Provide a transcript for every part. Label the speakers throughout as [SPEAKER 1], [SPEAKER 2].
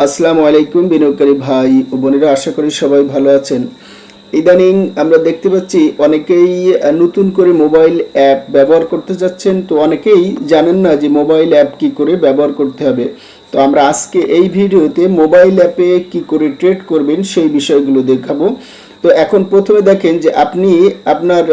[SPEAKER 1] আসসালামু আলাইকুম বিনিয়োগকারী ভাই ও বোনেরা, আশা করি সবাই ভালো আছেন। ইদানিং আমরা দেখতে পাচ্ছি অনেকেই নতুন করে মোবাইল অ্যাপ ব্যবহার করতে যাচ্ছেন। তো অনেকেই জানেন না যে মোবাইল অ্যাপ কি করে ব্যবহার করতে হবে। তো আমরা আজকে এই ভিডিওতে মোবাইল অ্যাপে কি করে ট্রেড করবেন সেই বিষয়গুলো দেখাবো। তো এখন প্রথমে দেখেন যে আপনি আপনার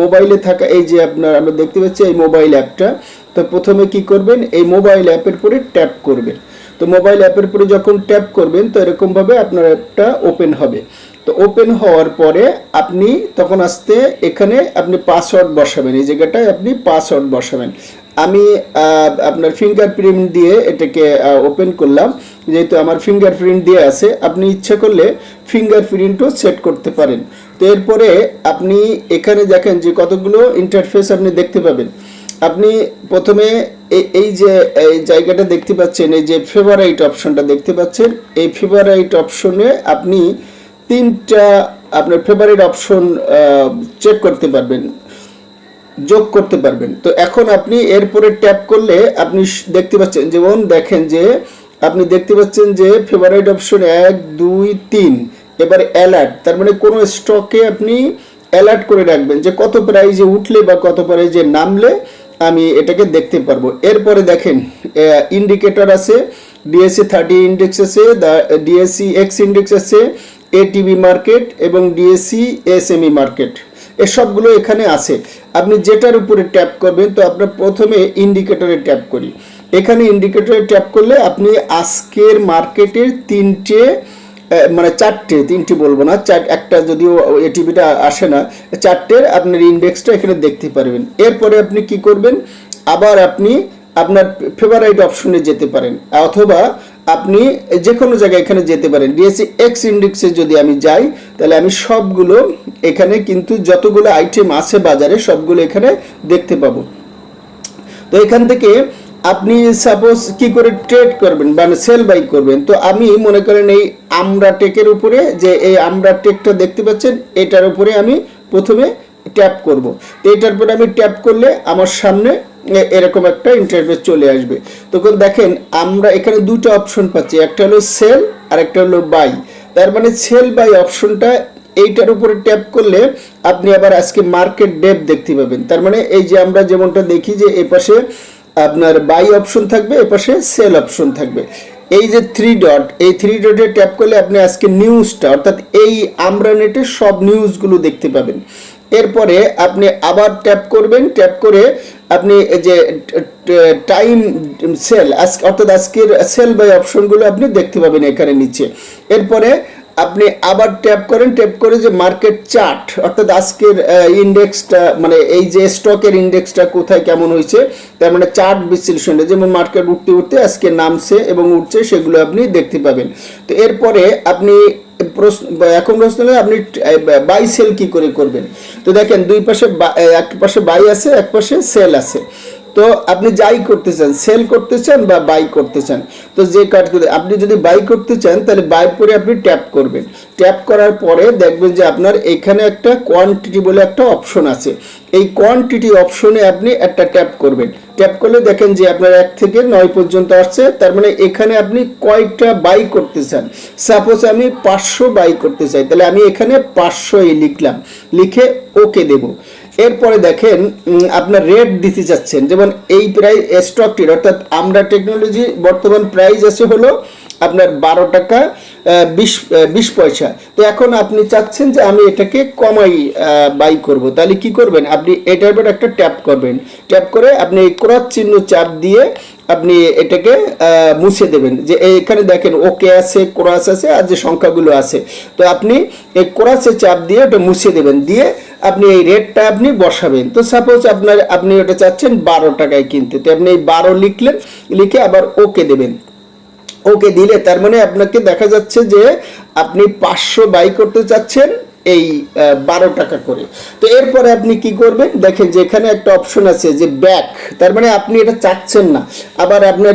[SPEAKER 1] মোবাইলে থাকা এই যে আপনার, আমরা দেখতে পাচ্ছি এই মোবাইল অ্যাপটা। তো প্রথমে কি করবেন? এই মোবাইল অ্যাপের পরে ট্যাপ করবেন। তো মোবাইল অ্যাপের উপরে যখন ট্যাপ করবেন, তো এরকমভাবে আপনার অ্যাপটা ওপেন হবে। তো ওপেন হওয়ার পরে আপনি তখন আসতে এখানে আপনি পাসওয়ার্ড বসাবেন। এই জায়গাটায় আপনি পাসওয়ার্ড বসাবেন। আমি আপনার ফিঙ্গারপ্রিন্ট দিয়ে এটাকে ওপেন করলাম। যেহেতু আমার ফিঙ্গারপ্রিন্ট দিয়ে আছে, আপনি ইচ্ছা করলে ফিঙ্গারপ্রিন্টও সেট করতে পারেন। তো এরপরে আপনি এখানে দেখেন যে কতগুলো ইন্টারফেস আপনি দেখতে পাবেন। আপনি প্রথমে এই যে, এই জায়গাটা দেখতে পাচ্ছেন, এই যে ফেভারাইট অপশনটা দেখতে পাচ্ছেন, এই ফেভারাইট অপশনে আপনি তিনটা আপনার ফেভারিট অপশন চেক করতে পারবেন, যোগ করতে পারবেন। তো এখন আপনি এরপরে ট্যাপ করলে আপনি দেখতে পাচ্ছেন, যেমন দেখেন যে, আপনি দেখতে পাচ্ছেন যে ফেভারিট অপশন এক, দুই, তিন, এবার অ্যালার্ট তার মানে কোনো স্টকে আপনি অ্যালার্ট করে রাখবেন যে কত প্রাইজে উঠলে বা কত প্রাইজে নামলে আমি এটাকে দেখতে পারব। এরপরে দেখেন ইন্ডিকেটর আছে ডিএসসি থার্টি ইন্ডেক্স আছে ডিএসসি এক্স ইন্ডেক্স আছে এটিভি মার্কেট এবং ডিএসসি এসএমই মার্কেট এসবগুলো এখানে আছে। আপনি যেটার উপরে ট্যাপ করবেন, তো আপনার প্রথমে ইন্ডিকেটরে ট্যাপ করি। এখানে ইন্ডিকেটরে ট্যাপ করলে আপনি আজকের মার্কেটের তিনটে মানে চারটে, তিনটে বলব না, চার, একটা যদিও এটিভিটা আসে না, চারটের আপনার ইন্ডেক্সটা এখানে দেখতে পারবেন। এরপরে আপনি কি করবেন, আবার আপনি আপনার ফেভারাইট অপশনে যেতে পারেন, অথবা আপনি যে কোনো জায়গায় এখানে যেতে পারেন। ডিএসসি এক্স ইন্ডেক্সে যদি আমি যাই, তাহলে আমি সবগুলো এখানে কিন্তু যতগুলো আইটেম আছে বাজারে, সবগুলো এখানে দেখতে পাবো। তো এখান থেকে আপনি সাপোজ কি করে ট্রেড করবেন মানে সেল বাই করবেন, তো আমি মনে করেন এই আমরা টেকের উপরে যে এই আমরা টেকটা দেখতে পাচ্ছেন, এটার উপরে আমি প্রথমে ট্যাপ করব। এটার উপরে আমি ট্যাপ করলে আমার সামনে এরকম একটা ইন্টারফেস চলে আসবে। তখন দেখেন আমরা এখানে দুটো অপশন পাচ্ছি, একটা হলো সেল আর একটা হলো বাই তার মানে সেল বাই অপশনটা এইটার উপরে ট্যাপ করলে আপনি আবার আজকে মার্কেট ডেপ দেখতে পাবেন। তার মানে এই যে আমরা যেমনটা দেখি যে এ পাশে আপনার বাই অপশন থাকবে এ পাশে সেল অপশন থাকবে। এই যে থ্রি ডট এই থ্রি ডটে ট্যাপ করলে আপনি আজকে নিউজটা অর্থাৎ এই আমরা নেটের সব নিউজগুলো দেখতে পাবেন। এরপরে আপনি আবার ট্যাপ করবেন ট্যাপ করে আপনি যে টাইম সেল আজকে অর্থাৎ আজকের সেল বাই অপশনগুলো আপনি দেখতে পাবেন এখানে নিচে। এরপরে আপনি আবার ট্যাপ করেন, ট্যাপ করে যে মার্কেট চার্ট, অর্থাৎ আজকের ইন্ডেক্সটা মানে এই যে স্টকের ইন্ডেক্সটা কোথায় কেমন হয়েছে, তার মানে চার্ট বিশ্লেষণে যেমন মার্কেট উঠতে উঠতে আজকে নামছে এবং উঠছে, সেগুলো আপনি দেখতে পাবেন। তো এরপরে আপনি প্রশ্ন, এখন প্রশ্ন হলো আপনি বাই সেল কি করে করবেন? তো দেখেন দুই পাশে, এক পাশে বাই আছে, এক পাশে সেল আছে। তো আপনি যাই করতে চান সেল করতে চান বা বাই করতে চান, তো যে কার্ড আপনি যদি বাই করতে চান, তাহলে বাই পরে আপনি ট্যাপ করবেন। ট্যাপ করার পরে দেখবেন যে আপনার এখানে একটা কোয়ান্টিটি বলে একটা অপশন আছে। এই কোয়ান্টিটি অপশনে আপনি একটা ট্যাপ করবেন। ট্যাপ করলে দেখেন যে আপনার এক থেকে নয় পর্যন্ত আসছে, তার মানে এখানে আপনি কয়টা বাই করতে চান? সাপোজ আমি পাঁচশো বাই করতে চাই, তাহলে আমি এখানে পাঁচশো লিখলাম, লিখে ওকে দেবো। এরপরে দেখেন আপনার রেট দিতে চাচ্ছেন। যেমন এই প্রাইস স্টকটির অর্থাৎ আমরা টেকনোলজি বর্তমান প্রাইস আছে হলো আপনার বারো টাকা বিশ বিশ পয়সা। তো এখন আপনি চাচ্ছেন যে আমি এটাকে কমাই বাই করব। তাহলে কি করবেন? আপনি এটার উপর একটা ট্যাপ করবেন। ট্যাপ করে আপনি এই ক্রস চিহ্ন চাপ দিয়ে আপনি এটাকে মুছে দেবেন। যে এখানে দেখেন, ওকে আছে, ক্রস আছে, আর যে সংখ্যাগুলো আছে। তো আপনি এই ক্রসে চাপ দিয়ে ওটা মুছে দেবেন। দিয়ে আপনি এই রেটটা আপনি বসাবেন। তো সাপোজ আপনার, আপনি ওটা চাচ্ছেন বারো টাকায় কিনতে। তো আপনি এই বারো লিখলেন, লিখে আবার ওকে দেবেন। ওকে দিলে তার মানে আপনাকে দেখা যাচ্ছে যে আপনি পাঁচশো বাই করতে চাচ্ছেন এই বারো টাকা করে। তো এরপরে আপনি কি করবেন? দেখেন যে এখানে একটা অপশন আছে যে ব্যাক তার মানে আপনি এটা চাচ্ছেন না। আবার আপনার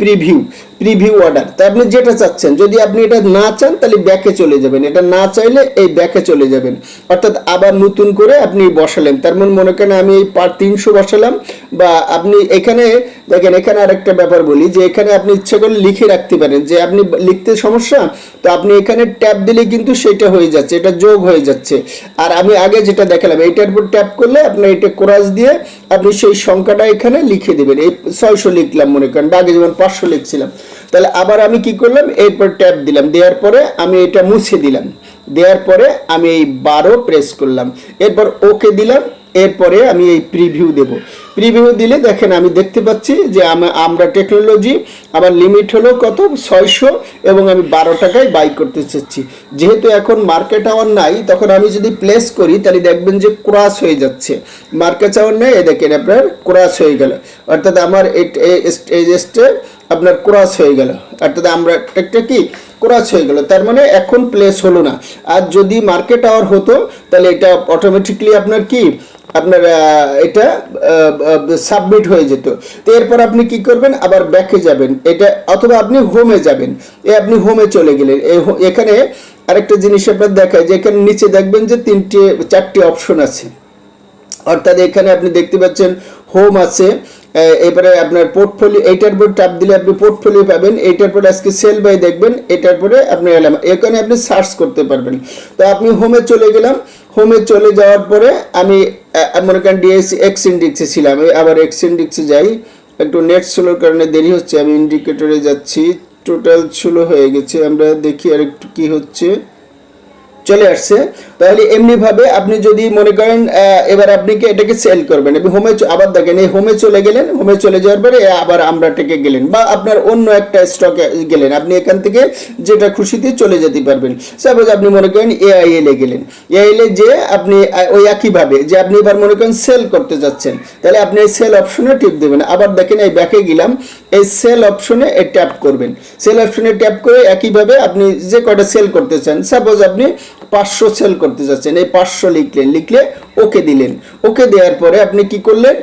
[SPEAKER 1] প্রিভিউ প্রিভিউ অর্ডার তা আপনি যেটা চাচ্ছেন, যদি আপনি এটা না চান, তাহলে ব্যাকে চলে যাবেন। এটা না চাইলে এই ব্যাকে চলে যাবেন। অর্থাৎ আবার নতুন করে আপনি বসালেন। তার মানে মনে করেন আমি এই পার তিনশো বসালাম, বা আপনি এখানে, দেখেন এখানে আরেকটা ব্যাপার বলি, যে এখানে আপনি ইচ্ছা করলে লিখে রাখতে পারেন। যে আপনি লিখতে সমস্যা, তো আপনি এখানে ট্যাপ দিলে কিন্তু সেটা হয়ে যাচ্ছে, এটা যোগ হয়ে যাচ্ছে। আর আমি আগে যেটা দেখালাম, এইটার উপর ট্যাপ করলে আপনি এটা কোরাস দিয়ে আপনি সেই সংখ্যাটা এখানে লিখে দেবেন। এই ছয়শো লিখলাম মনে করেন, বা আগে যেমন পাঁচশো লিখছিলাম। তাহলে আবার আমি কি করলাম? এরপর ট্যাপ দিলাম। দেওয়ার পরে আমি এটা মুছে দিলাম। দেওয়ার পরে আমি এই বারো প্রেস করলাম। এরপর ওকে দিলাম। এরপরে আমি এই প্রিভিউ দেব। প্রিভিউ দিলে দেখেন আমি দেখতে পাচ্ছি যে আমরা টেকনোলজি আমার লিমিট হলো কত? ছয়শো এবং আমি বারো টাকায় বাই করতে চাচ্ছি। যেহেতু এখন মার্কেট আওয়ার নাই, তখন আমি যদি প্লেস করি, তাহলে দেখবেন যে ক্রাস হয়ে যাচ্ছে। মার্কেট আওয়ার নেই এ দেখেন আপনার ক্রাস হয়ে গেল। অর্থাৎ আমার এই আপনার ক্রস হয়ে গেল। অর্থাৎ আমরা একটা কি? ক্রস হয়ে গেল। তার মানে এখন প্লেস হলো না। আর যদি মার্কেট আওয়ার হতো, তাহলে এটা অটোমেটিকলি আপনার কি? আপনার এটা সাবমিট হয়ে যেত। তো এরপর আপনি কি করবেন? আবার ব্যাকে যাবেন। এটা, অথবা আপনি হোমে যাবেন। এ আপনি হোমে চলে গেলেন। এখানে আরেকটা জিনিস আপনার দেখায় যে এখানে নিচে দেখবেন যে তিনটে, চারটি অপশন আছে। অর্থাৎ এখানে আপনি দেখতে পাচ্ছেন হোম আছে এবারে আপনার পোর্টফোলিও এইটার উপর ট্যাপ দিলে আপনি পোর্টফোলিও পাবেন, এইটার পরে আজকে সেল বাই দেখবেন, এটার পরে আপনি এলাম, এখানে আপনি সার্চ করতে পারবেন। তো আপনি হোমে চলে গেলাম হোমে চলে যাওয়ার পরে আমি মনে করেন ডিএসসি এক্স ইন্ডিক্সে ছিলাম আবার এক্স ইন্ডিক্সে যাই, একটু নেট স্লোর কারণে দেরি হচ্ছে, আমি ইন্ডিকেটরে যাচ্ছি টোটাল স্লো হয়ে গেছে, আমরা দেখি আর একটু কি হচ্ছে, চলে আসছে। তাহলে এমনি ভাবে আপনি যদি মনে করেন এবার আপনি কি এটাকে সেল করবেন আপনি হোমে আবার দেখেন, এই হোমে চলে গেলেন হোমে চলে যাওয়ার পরে আবার আমরা থেকে গেলেন বা আপনার অন্য একটা স্টকে গেলেন। আপনি এখান থেকে যেটা খুশিতে চলে যেতে পারবেন। সাপোজ আপনি মনে করেন এআইএল এ গেলেন। এআইএল এ যে আপনি ওই একইভাবে যে আপনি এবার মনে করেন সেল করতে যাচ্ছেন। তাহলে আপনি এই সেল অপশনে টিপ দেবেন। আবার দেখেন, এই ব্যাকে গেলাম, এই সেল অপশনে ট্যাপ করবেন। সেল অপশনে ট্যাপ করে একইভাবে আপনি যে কটা সেল করতে চান সাপোজ আপনি পাঁচশো সেল করতে যাচ্ছেন, এই পাঁচশো লিখলেন, লিখলে ওকে দিলেন। ওকে দেওয়ার পরে আপনি কি করলেন?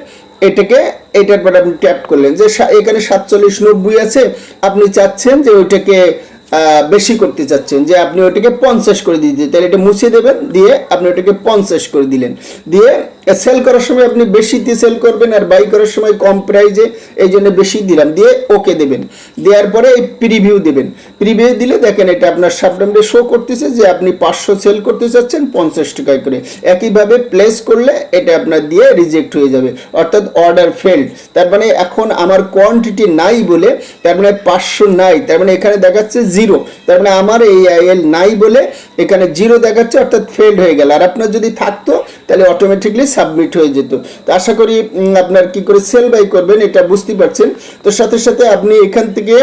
[SPEAKER 1] এটাকে, এটার পরে আপনি ট্যাপ করলেন যে এখানে সাতচল্লিশ নব্বই আছে, আপনি চাচ্ছেন যে ওইটাকে বেশি করতে চাচ্ছেন, যে আপনি ওটাকে পঞ্চাশ করে দিতে তাহলে এটা মুছে দেবেন, দিয়ে আপনি ওটাকে পঞ্চাশ করে দিলেন। দিয়ে সেল করার সময় আপনি বেশিতে সেল করবেন আর বাই করার সময় কম প্রাইজে এই জন্য বেশি দিলাম, দিয়ে ওকে দেবেন। দেওয়ার পরে এই প্রিভিউ দেবেন। প্রিভিউ দিলে দেখেন এটা আপনার সাবডামে শো করতেছে যে আপনি পাঁচশো সেল করতে চাচ্ছেন, পঞ্চাশ টাকায় করে। একইভাবে প্লেস করলে এটা আপনার দিয়ে রিজেক্ট হয়ে যাবে। অর্থাৎ অর্ডার ফেল্ড তার মানে এখন আমার কোয়ান্টিটি নাই বলে, তার মানে পাঁচশো নাই। তার মানে এখানে দেখাচ্ছে জিরো তার মানে আমার এই আইএল নাই বলে এখানে জিরো দেখাচ্ছে, অর্থাৎ ফেল্ড হয়ে গেল। আর আপনার যদি থাকতো, তাহলে অটোমেটিকলি সাবমিট হয়ে যেত। তো আশা করি আপনার কি করে সেল বাই করবেন, এটা বুঝতে পারছেন। তো সাথে সাথে আপনি এখান থেকে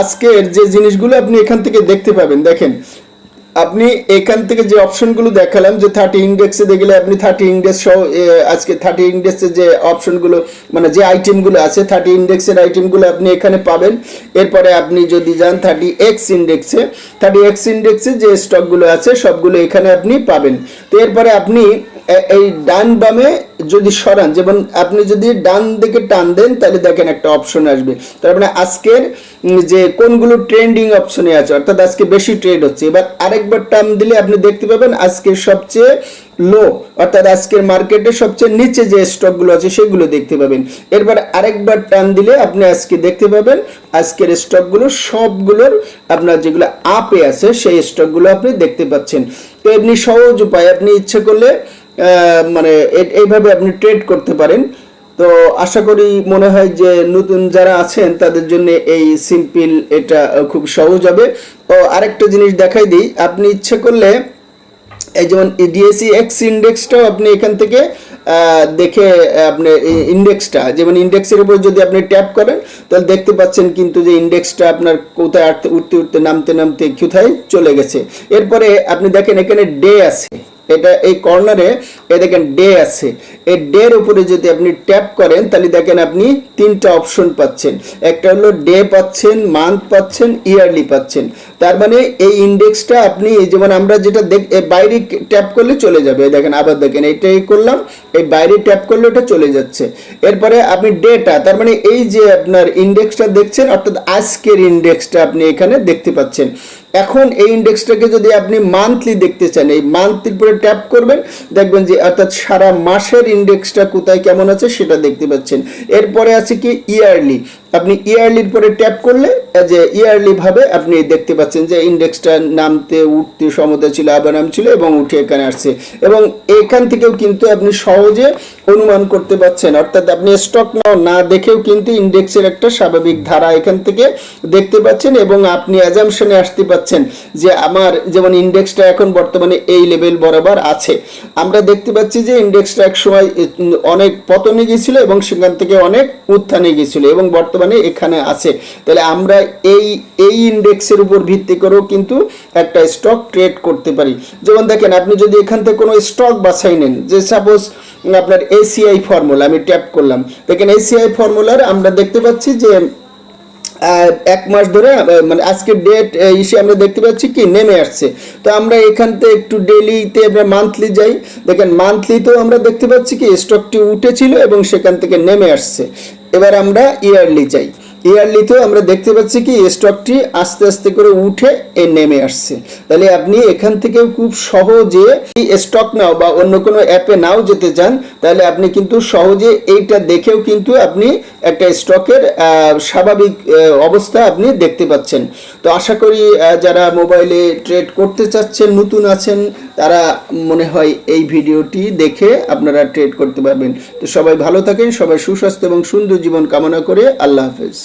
[SPEAKER 1] আজকের যে জিনিসগুলো আপনি এখান থেকে দেখতে পাবেন। দেখেন আপনি এখান থেকে যে অপশনগুলো দেখালাম, যে থার্টি ইন্ডেক্সে দেখলে আপনি থার্টি ইন্ডেক্স সহ আজকে থার্টি ইন্ডেক্সের যে অপশনগুলো মানে যে আইটেমগুলো আছে থার্টি ইন্ডেক্সের আইটেমগুলো আপনি এখানে পাবেন। এরপরে আপনি যদি যান থার্টি এক্স ইন্ডেক্সে থার্টি এক্স ইন্ডেক্সে যে স্টকগুলো আছে, সবগুলো এখানে আপনি পাবেন। তো এরপরে আপনি এই ডান বামে যদি সরান, যেমন আপনি যদি ডান দিকে টান দেন, তাহলে দেখেন একটা অপশন আসবে। তার মানে আজকের যে কোনগুলো ট্রেন্ডিং অপশনে আছে, অর্থাৎ আজকে বেশি ট্রেড হচ্ছে, এবার আরেকবার টান দিলে আপনি দেখতে পাবেন আজকের সবচেয়ে লো অর্থাৎ আজকের মার্কেটে সবচেয়ে নিচে যে স্টকগুলো আছে, সেগুলো দেখতে পাবেন। এরপর আরেকবার টান দিলে আপনি আজকে দেখতে পাবেন, আজকের স্টকগুলো সবগুলোর আপনার যেগুলো আপে আছে, সেই স্টকগুলো আপনি দেখতে পাচ্ছেন। তো এমনি সহজ উপায়, আপনি ইচ্ছে করলে মানে এইভাবে আপনি ট্রেড করতে পারেন। তো আশা করি মনে হয় যে নতুন যারা আছেন, তাদের জন্য এই সিম্পল এটা খুব সহজ হবে। ও আরেকটা জিনিস দেখাই দিই। আপনি ইচ্ছে করলে এই যেমন ডিএসি এক্স ইন্ডেক্সটাও আপনি এখান থেকে দেখে আপনি ইন্ডেক্সটা যেমন ইন্ডেক্সের উপর যদি আপনি ট্যাপ করেন, তাহলে দেখতে পাচ্ছেন কিন্তু যে ইন্ডেক্সটা আপনার কোথায় আটতে- উঠতে উঠতে নামতে নামতে কোথায় চলে গেছে। এরপরে আপনি দেখেন এখানে ডে আছে। এটা এই কর্নারে এ দেখেন ডে আছে। এই ডের উপরে যদি আপনি ট্যাপ করেন, তাহলে দেখেন আপনি তিনটা অপশন পাচ্ছেন। একটা হলো ডে পাচ্ছেন মান্থ পাচ্ছেন ইয়ারলি পাচ্ছেন। তার মানে এই ইন্ডেক্সটা আপনি যেমন আমরা যেটা দেখ বাইরে ট্যাপ করলে চলে যাবে। দেখেন আবার দেখেন এইটাই করলাম, এই বাইরে ট্যাপ করলে ওটা চলে যাচ্ছে। এরপরে আপনি ডেটা তার মানে এই যে আপনার ইন্ডেক্সটা দেখছেন, অর্থাৎ আজকের ইন্ডেক্সটা আপনি এখানে দেখতে পাচ্ছেন। এখন এই ইন্ডেক্সটাকে যদি আপনি মান্থলি দেখতে চান, এই মান্থলির পরে ট্যাপ করবেন, দেখবেন যে অর্থাৎ সারা মাসের ইন্ডেক্সটা কোথায় কেমন আছে সেটা দেখতে পাচ্ছেন। এরপরে আছে কি ইয়ারলি আপনি ইয়ারলির পরে ট্যাপ করলে যে ইয়ারলি ভাবে আপনি দেখতে পাচ্ছেন যে ইন্ডেক্সটা নামতে, উঠতে সমতা ছিল আবার ছিল এবং উঠে এখানে আসছে। এবং এখান থেকেও কিন্তু আপনি সহজে অনুমান করতে পাচ্ছেন। অর্থাৎ আপনি স্টক নাও, না দেখেও কিন্তু ইন্ডেক্সের একটা স্বাভাবিক ধারা এখান থেকে দেখতে পাচ্ছেন এবং আপনি অ্যাজামশনে আসতে পাচ্ছেন যে আমার যেমন ইন্ডেক্সটা এখন বর্তমানে এই লেভেল বরাবর আছে। আমরা দেখতে পাচ্ছি যে ইন্ডেক্সটা এক সময় অনেক পতনে গিয়েছিল এবং সেখান থেকে অনেক উত্থানে গিয়েছিল এবং বর্তমানে এখানে আছে। তাহলে আমরা এই এই ইন্ডেক্সের উপর ভিত্তি করেও কিন্তু একটা স্টক ট্রেড করতে পারি। যেমন দেখেন, আপনি যদি এখান থেকে কোনো স্টক বাছাই নেন, যে সাপোজ আপনার এসিআই ফর্মুলা আমি ট্যাপ করলাম। দেখেন এসিআই ফর্মুলার আমরা দেখতে পাচ্ছি যে এক মাস ধরে মানে আজকের ডেট ইসে আমরা দেখতে পাচ্ছি কি, নেমে আসছে। তো আমরা এখান থেকে একটু ডেলিতে আমরা মান্থলি যাই। দেখেন মান্থলি তো আমরা দেখতে পাচ্ছি কি স্টকটি উঠেছিল এবং সেখান থেকে নেমে আসছে। এবার আমরা ইয়ারলি যাই। ইয়ারলিতেও আমরা দেখতে পাচ্ছি কি স্টকটি আস্তে আস্তে করে উঠে এ নেমে আসছে। তাহলে আপনি এখান থেকেও খুব সহজে স্টক নাও বা অন্য কোনো অ্যাপে নাও যেতে চান, তাহলে আপনি কিন্তু সহজে এইটা দেখেও কিন্তু আপনি একটা স্টকের স্বাভাবিক অবস্থা আপনি দেখতে পাচ্ছেন। তো আশা করি যারা মোবাইলে ট্রেড করতে চাচ্ছেন, নতুন আছেন, তারা মনে হয় এই ভিডিওটি দেখে আপনারা ট্রেড করতে পারবেন। তো সবাই ভালো থাকেন, সবাই সুস্বাস্থ্য এবং সুন্দর জীবন কামনা করে আল্লাহ হাফেজ।